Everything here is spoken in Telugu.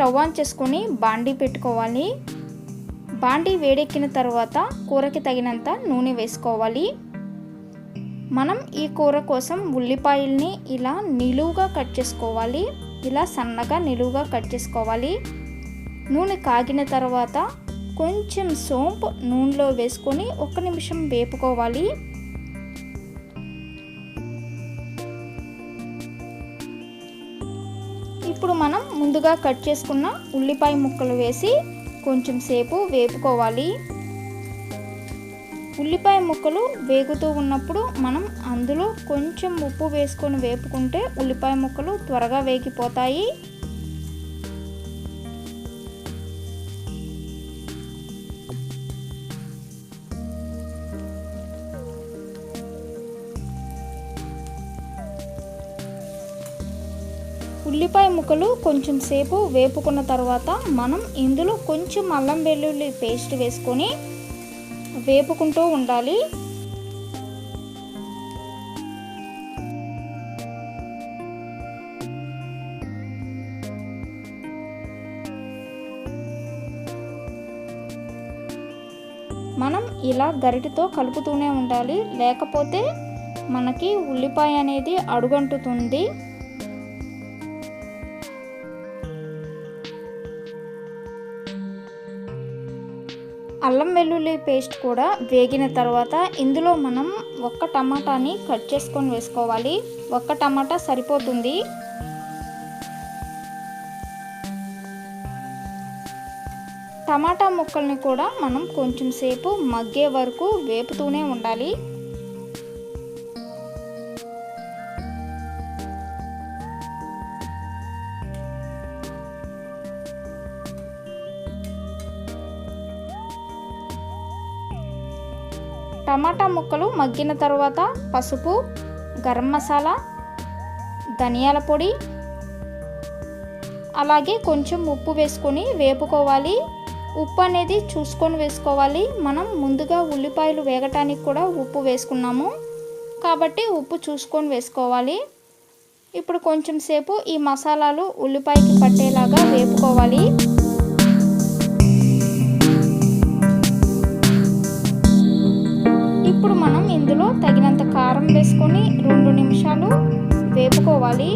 స్టవ్ ఆన్ చేసుకొని బాండీ పెట్టుకోవాలి. బాండీ వేడెక్కిన తర్వాత కూరకి తగినంత నూనె వేసుకోవాలి. మనం ఈ కూర కోసం ఉల్లిపాయల్ని ఇలా నిలువుగా కట్ చేసుకోవాలి. ఇలా సన్నగా నిలువుగా కట్ చేసుకోవాలి. నూనె కాగిన తర్వాత కొంచెం సోంపు నూనెలో వేసుకొని ఒక నిమిషం వేపుకోవాలి. ఇప్పుడు మనం ముందుగా కట్ చేసుకున్న ఉల్లిపాయ ముక్కలు వేసి కొంచెం సేపు వేపుకోవాలి. ఉల్లిపాయ ముక్కలు వేగుతూ ఉన్నప్పుడు మనం అందులో కొంచెం ఉప్పు వేసుకొని వేపుకుంటే ఉల్లిపాయ ముక్కలు త్వరగా వేగిపోతాయి. ఉల్లిపాయ ముక్కలు కొంచెం సేపు వేపుకున్న తర్వాత మనం ఇందులో కొంచెం అల్లం వెల్లుల్లి పేస్ట్ వేసుకొని వేపుకుంటూ ఉండాలి. మనం ఇలా గరిటితో కలుపుతూనే ఉండాలి. లేకపోతే మనకి ఉల్లిపాయ అనేది అడుగంటుతుంది. అల్లం వెల్లుల్లి పేస్ట్ కూడా వేగిన తర్వాత ఇందులో మనం ఒక్క టమాటాని కట్ చేసుకొని వేసుకోవాలి. ఒక్క టమాటా సరిపోతుంది. టమాటా ముక్కల్ని కూడా మనం కొంచెం సేపు మగ్గే వరకు వేపుతూనే ఉండాలి. టమాటా ముక్కలు మగ్గిన తర్వాత పసుపు గరం మసాలా ధనియాల పొడి అలాగే కొంచెం ఉప్పు వేసుకొని వేపుకోవాలి. ఉప్పు అనేది చూసుకొని వేసుకోవాలి. మనం ముందుగా ఉల్లిపాయలు వేగటానికి కూడా ఉప్పు వేసుకున్నాము. కాబట్టి ఉప్పు చూసుకొని వేసుకోవాలి. ఇప్పుడు కొంచెం సేపు ఈ మసాలాలు ఉల్లిపాయకి పట్టేలాగా వేపుకోవాలి. తగినంత కారం వేసుకొని రెండు నిమిషాలు వేపుకోవాలి.